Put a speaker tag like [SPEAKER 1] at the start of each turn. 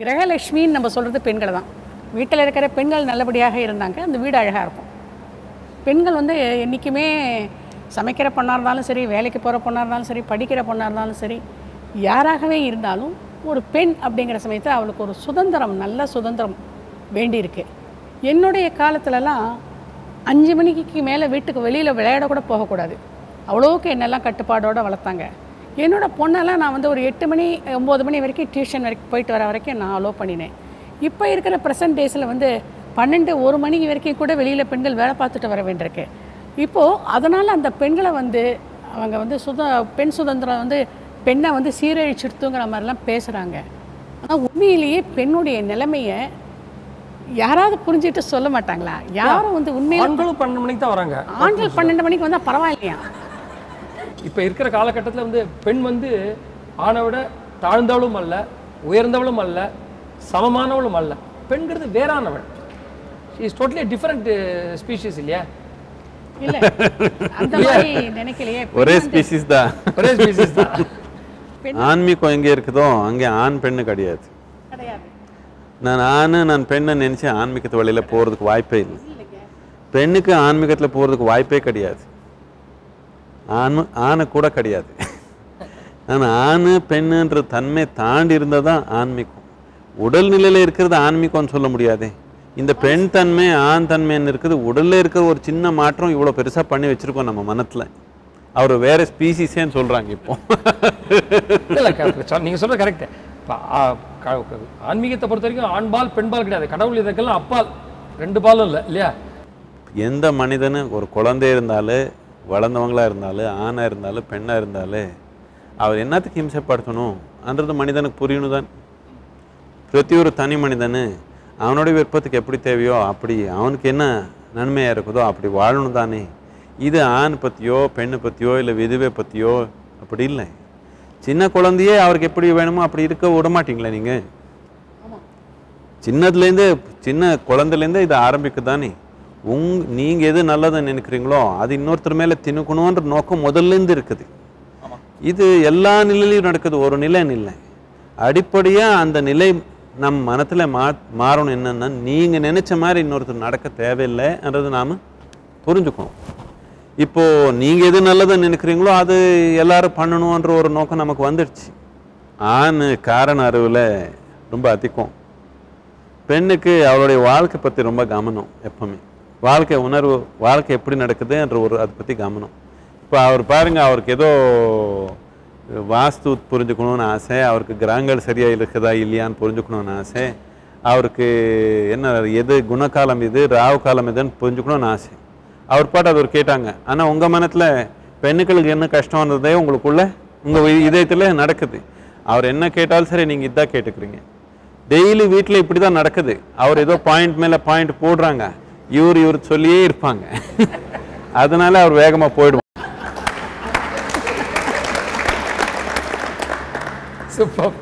[SPEAKER 1] கிரகலட்சுமின்னு நம்ம சொல்கிறது பெண்களை தான். வீட்டில் இருக்கிற பெண்கள் நல்லபடியாக இருந்தாங்க அந்த வீடு அழகாக இருக்கும். பெண்கள் வந்து என்றைக்குமே சமைக்கிற பொண்ணாக இருந்தாலும் சரி வேலைக்கு போகிற பொண்ணாக இருந்தாலும் சரி படிக்கிற பொண்ணாக இருந்தாலும் சரி யாராகவே இருந்தாலும் ஒரு பெண் அப்படிங்கிற சமயத்தில் அவளுக்கு ஒரு சுதந்திரம் நல்ல சுதந்திரம் வேண்டியிருக்கு. என்னுடைய காலத்துலலாம் அஞ்சு மணிக்கு மேலே வீட்டுக்கு வெளியில் விளையாட கூட போகக்கூடாது. அவ்வளோக்கு என்னெல்லாம் கட்டுப்பாடோடு வளர்த்தாங்க. என்னோட பொண்ணெல்லாம் நான் வந்து ஒரு எட்டு மணி ஒம்பது மணி வரைக்கும் டியூஷன் வரைக்கும் போயிட்டு வர வரைக்கும் நான் அலோவ் பண்ணினேன். இப்போ இருக்கிற ப்ரெசன்ட் டேஸில் வந்து பன்னெண்டு ஒரு மணி வரைக்கும் கூட வெளியில் பெண்கள் வேலை பார்த்துட்டு வர வேண்டியிருக்கு. இப்போது அதனால் அந்த பெண்களை வந்து அவங்க வந்து சுத பெண் சுதந்திரம் வந்து பெண்ணை வந்து சீரழிச்சிடுத்துங்கிற மாதிரிலாம் பேசுகிறாங்க ஆனால் உண்மையிலேயே பெண்ணுடைய நிலைமையை யாராவது புரிஞ்சுட்டு சொல்ல மாட்டாங்களா? யாரும் வந்து உண்மையில
[SPEAKER 2] ஆண்களும் பன்னெண்டு மணிக்கு தான் வராங்க.
[SPEAKER 1] ஆண்கள் பன்னெண்டு மணிக்கு வந்தால் பரவாயில்லையா?
[SPEAKER 2] இப்போ இருக்கிற காலகட்டத்தில் வந்து பெண் வந்து ஆணை விட தாழ்ந்தவளும் அல்ல உயர்ந்தவளும் அல்ல சமமானவளும் அல்ல. பெண்கிறது வேறானவள். இஸ் டோட்டலி டிஃப்ரெண்ட் ஸ்பீஷிஸ் இல்லையா?
[SPEAKER 3] ஒரே ஸ்பீசிஸ் தான்.
[SPEAKER 2] ஒரே ஸ்பீஷிஸ் தான்.
[SPEAKER 3] ஆன்மீகம் எங்கே இருக்குதோ அங்கே ஆண் பெண்ணு கிடையாது.
[SPEAKER 1] கிடையாது.
[SPEAKER 3] நான் ஆண் நான் பெண்ணை நினச்சி ஆன்மீகத்து வழியில் போகிறதுக்கு வாய்ப்பே இல்லை. பெண்ணுக்கு ஆன்மீகத்தில் போகிறதுக்கு வாய்ப்பே கிடையாது. ஆண் ஆணை கூட கிடையாது. ஆனால் ஆண் பெண்ணுன்ற தன்மை தாண்டி இருந்தால் தான் ஆன்மீகம் உடல் நிலையில் இருக்கிறது ஆன்மீகம்னு சொல்ல முடியாதே. இந்த பெண் தன்மை ஆண் தன்மைன்னு இருக்குது. உடல்ல இருக்கிற ஒரு சின்ன மாற்றம் இவ்வளோ பெருசாக பண்ணி வச்சுருக்கோம் நம்ம மனத்தில். அவர் வேற ஸ்பீசிஸேன்னு சொல்கிறாங்க இப்போ.
[SPEAKER 2] நீங்கள் சொல்கிறது கரெக்டு. ஆன்மீகத்தை பொறுத்த வரைக்கும் ஆண்பால் பெண்பால் கிடையாது. கடவுள் இதுக்கெல்லாம் அப்பால். ரெண்டு பாலும் இல்லை இல்லையா?
[SPEAKER 3] எந்த மனிதனு ஒரு குழந்தை இருந்தாலும் வளர்ந்தவங்களா இருந்தாலும் ஆணாக இருந்தாலும் பெண்ணாக இருந்தாலும் அவர் என்னத்துக்கு ஹிம்சப்படுத்தணும்? அன்றது மனிதனுக்கு புரியணும் தான் பிரதி ஒரு தனி மனிதனு அவனுடைய விருப்பத்துக்கு எப்படி தேவையோ அப்படி அவனுக்கு என்ன நன்மையாக இருக்குதோ அப்படி வாழணும் தானே இது ஆண் பற்றியோ பெண்ணை பற்றியோ இல்லை விதவை பற்றியோ அப்படி இல்லை. சின்ன குழந்தையே அவருக்கு எப்படி வேணுமோ அப்படி இருக்க விட மாட்டீங்களா நீங்கள் சின்னதுலேருந்து சின்ன குழந்தைலேருந்து இது ஆரம்பிக்கு தானே உங் நீங்கள் எது நல்லதை நினைக்கிறீங்களோ அது இன்னொருத்தர் மேலே திணுக்கணுன்ற நோக்கம் முதல்லேருந்து இருக்குது. இது எல்லா நிலையிலையும் நடக்குது. ஒரு நிலைன்னு இல்லை. அடிப்படையாக அந்த நிலை நம் மனத்தில் மா மாறணும் என்னன்னா நீங்கள் நினைச்ச மாதிரி இன்னொருத்தர் நடக்க தேவையில்லைன்றது நாம் புரிஞ்சுக்கணும். இப்போ நீங்கள் எது நல்லதை நினைக்கிறீங்களோ அது எல்லாரும் பண்ணணுன்ற ஒரு நோக்கம் நமக்கு வந்துடுச்சு. ஆண் காரண அறிவில் ரொம்ப அதிகம் பெண்ணுக்கு அவளுடைய வாழ்க்கை பற்றி ரொம்ப கவனம் எப்பவுமே. வாழ்க்கை உணர்வு வாழ்க்கை எப்படி நடக்குதுன்ற ஒரு அதை பற்றி கவனம். இப்போ அவர் பாருங்கள் அவருக்கு ஏதோ வாஸ்து புரிஞ்சுக்கணும்னு ஆசை அவருக்கு கிரகங்கள் சரியாக இருக்குதா இல்லையான்னு புரிஞ்சுக்கணும்னு ஆசை அவருக்கு என்ன எது குணகாலம் இது ராவு காலம் இதுன்னு புரிஞ்சுக்கணும்னு ஆசை. அவர் பாட்டு அது ஒரு கேட்டாங்க. ஆனால் உங்கள் மனத்தில் பெண்ணுக்களுக்கு என்ன கஷ்டம்ன்றதே உங்களுக்குள்ள உங்கள் இதயத்தில் நடக்குது. அவர் என்ன கேட்டாலும் சரி நீங்கள் இதான் கேட்டுக்கிறீங்க. டெய்லி வீட்டில் இப்படி தான் நடக்குது. அவர் ஏதோ பாயிண்ட் மேலே பாயிண்ட் போடுறாங்க. இவர் இவர் சொல்லியே இருப்பாங்க. அதனால அவர் வேகமாக போயிடுவார்.
[SPEAKER 2] சூப்பர்.